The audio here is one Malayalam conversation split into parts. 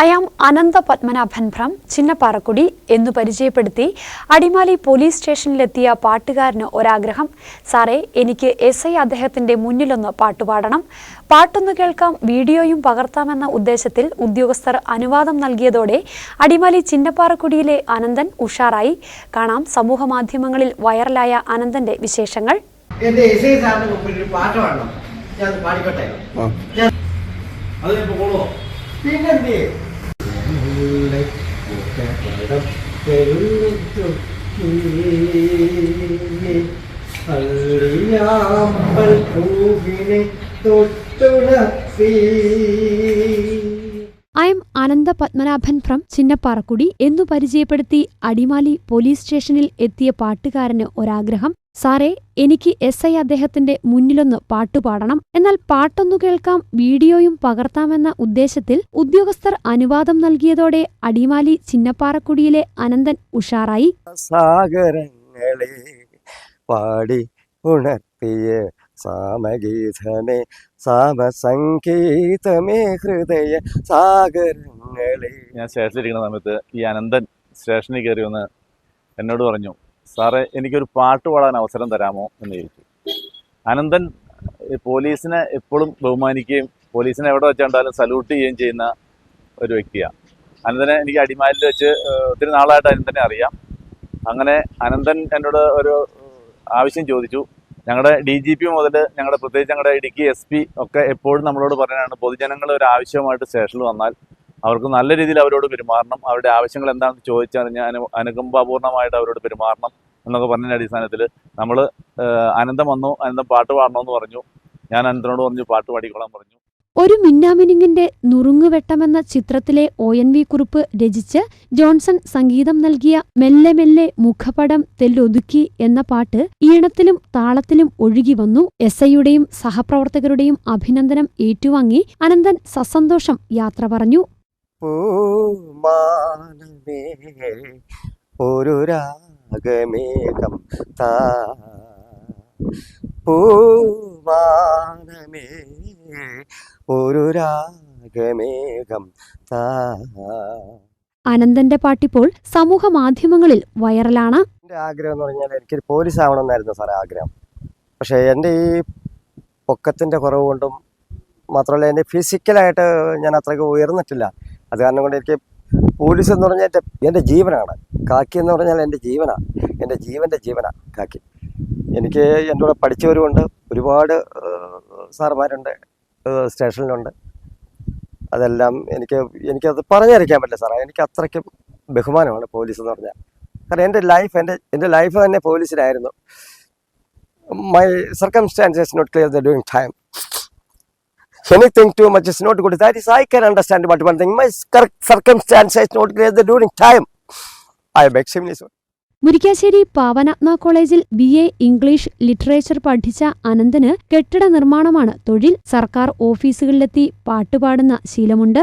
അയാം അനന്ത പത്മനാഭൻ ഭ്രം ചിന്നപ്പാറക്കുടി എന്നു പരിചയപ്പെടുത്തി അടിമാലി പോലീസ് സ്റ്റേഷനിലെത്തിയ പാട്ടുകാരന് ഒരാഗ്രഹം. സാറേ എനിക്ക് എസ് ഐ അദ്ദേഹത്തിന്റെ മുന്നിലൊന്ന് പാട്ടുപാടണം. പാട്ടൊന്നു കേൾക്കാം വീഡിയോയും പകർത്താമെന്ന ഉദ്ദേശത്തിൽ ഉദ്യോഗസ്ഥർ അനുവാദം നൽകിയതോടെ അടിമാലി ചിന്നപ്പാറക്കുടിയിലെ അനന്തൻ ഉഷാറായി. കാണാം സമൂഹമാധ്യമങ്ങളിൽ വൈറലായ അനന്തന്റെ വിശേഷങ്ങൾ. എന്റെ എസ് ഐ സാറിന് മുമ്പിൽ ഒരു പാട്ട് പാടണം. ഞാൻ അത് പാടിക്കോട്ടെ. ഞാൻ അത് ഇപ്പൊ കൊള്ളുവോ പിന്നെന്തേ അള്ളിയാമ്പൽ പൂവിനെ I M Anantha Padmanabhan from Chinnapparakudi എന്നു പരിചയപ്പെടുത്തി അടിമാലി പോലീസ് സ്റ്റേഷനിൽ എത്തിയ പാട്ടുകാരന് ഒരാഗ്രഹം. സാറേ എനിക്ക് എസ് ഐ അദ്ദേഹത്തിന്റെ മുന്നിലൊന്ന് പാട്ടുപാടണം എന്നാൽ പാട്ടൊന്നു കേൾക്കാം വീഡിയോയും പകർത്താമെന്ന ഉദ്ദേശത്തിൽ ഉദ്യോഗസ്ഥർ അനുവാദം നൽകിയതോടെ അടിമാലി ചിന്നപ്പാറക്കുടിയിലെ അനന്തൻ ഉഷാറായി. സാഗരങ്ങളെ പാടി ഉണർത്തിയ സാമഗീതമേ സാമസംഗീതമേ ഹൃദയ സാഗരങ്ങളെ. ഞാൻ സ്റ്റേഷനിലിരിക്കുന്ന സമയത്ത് ഈ അനന്തൻ സ്റ്റേഷനിൽ കയറി വന്ന് എന്നോട് പറഞ്ഞു സാറേ എനിക്കൊരു പാട്ട് പാടാൻ അവസരം തരാമോ? എന്ന് ചോദിച്ചു. അനന്തൻ പോലീസിനെ എപ്പോഴും ബഹുമാനിക്കുകയും പോലീസിനെ എവിടെ വെച്ചാണ്ടാലും സല്യൂട്ട് ചെയ്യുകയും ചെയ്യുന്ന ഒരു വ്യക്തിയാണ്. അനന്തനെ എനിക്ക് അടിമാലിൽ വെച്ച് ഒത്തിരി നാളായിട്ട് അനന്തനെ അറിയാം. അങ്ങനെ അനന്തൻ എന്നോട് ഒരു ആവശ്യം ചോദിച്ചു. ഞങ്ങളുടെ ഡി ജി പി മുതൽ ഞങ്ങളുടെ പ്രത്യേകിച്ച് ഞങ്ങളുടെ ഇടുക്കി എസ് പി ഒക്കെ എപ്പോഴും നമ്മളോട് പറയാനാണ് പൊതുജനങ്ങൾ ഒരു ആവശ്യമായിട്ട് സ്റ്റേഷനിൽ വന്നാൽ അവർക്ക് നല്ല രീതിയിൽ അവരോട് പെരുമാറണം. അവരുടെ ആവശ്യങ്ങൾ എന്താണെന്ന് ചോദിച്ചറിഞ്ഞ് അനു അനുകമ്പാപൂർണമായിട്ട് അവരോട് പെരുമാറണം എന്നൊക്കെ പറഞ്ഞതിന്റെ അടിസ്ഥാനത്തിൽ നമ്മൾ അനന്തം വന്നു അനന്തം പാട്ട് പാടണമെന്ന് പറഞ്ഞു. ഞാൻ അനന്തനോട് പറഞ്ഞു പാട്ട് പാടിക്കോളാൻ പറഞ്ഞു. ഒരു മിന്നാമിനിങ്ങിന്റെ നുറുങ്ങുവെട്ടമെന്ന ചിത്രത്തിലെ ഒ എൻ വി കുറിപ്പ് രചിച്ച് ജോൺസൺ സംഗീതം നൽകിയ മെല്ലെ മെല്ലെ മുഖപടം തെല്ലൊതുക്കി എന്ന പാട്ട് ഈണത്തിലും താളത്തിലും ഒഴുകി വന്നു എസ് ഐയുടെയും സഹപ്രവർത്തകരുടെയും അഭിനന്ദനം ഏറ്റുവാങ്ങി അനന്തൻ സസന്തോഷം യാത്ര പറഞ്ഞു. ഒരു രാഗമേകം താ. പൂമാനമേ ഒരു രാഗമേഘം താ. അനന്തന്റെ പാട്ടിപ്പോൾ സമൂഹ മാധ്യമങ്ങളിൽ വൈറലാണ്. എന്റെ ആഗ്രഹം എന്ന് പറഞ്ഞാൽ എനിക്ക് പോലീസ് ആവണമെന്നായിരുന്നു സാറേ ആഗ്രഹം. പക്ഷേ എന്റെ ഈ പൊക്കത്തിന്റെ കുറവ് കൊണ്ടും മാത്രമല്ല എന്റെ ഫിസിക്കലായിട്ട് ഞാൻ അത്രയ്ക്ക് ഉയർന്നിട്ടില്ല. അത് കാരണം കൊണ്ട് എനിക്ക് പോലീസ് എന്ന് പറഞ്ഞാൽ എന്റെ എന്റെ ജീവനാണ്. കാക്കി എന്ന് പറഞ്ഞാൽ എന്റെ ജീവനാണ് എന്റെ ജീവന്റെ ജീവനാണ് കാക്കി. എനിക്ക് എന്റെ കൂടെ പഠിച്ചവരുമുണ്ട്. ഒരുപാട് സാറുമാരുണ്ട്. സ്റ്റേഷനിലുണ്ട്. അതെല്ലാം എനിക്ക് എനിക്കത് പറഞ്ഞറിയിക്കാൻ പറ്റില്ല സാറേ. എനിക്ക് അത്രയ്ക്കും ബഹുമാനമാണ് പോലീസ് എന്ന് പറഞ്ഞാൽ. കാരണം എന്റെ ലൈഫ് എന്റെ എന്റെ ലൈഫ് തന്നെ പോലീസിലായിരുന്നു. My circumstances not clear the doing time anything to much is not good that is I can understand but one thing my circumstances not clear the doing time I sorry Murikkassery Pavanatma കോളേജിൽ ബി എ ഇംഗ്ലീഷ് ലിറ്ററേച്ചർ പഠിച്ച അനന്തന് കെട്ടിട നിർമ്മാണമാണ് തൊഴിൽ. സർക്കാർ ഓഫീസുകളിലെത്തി പാട്ടുപാടുന്ന ശീലമുണ്ട്.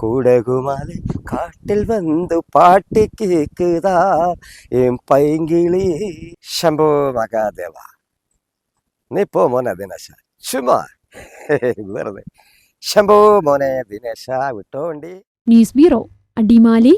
കുടകുമலை കാട്ടിൽ വന്നു പാട്ട് കേക്കുതാ എം പൈങ്കിളി ശംഭോ മകാദേവ നീ പോ മോനെ ദിനേശ ചുമ്മാ. വെറുതെ. ശംഭോ മോനെ ദിനേശ വിട്ടോണ്ടി. News bureau Adimali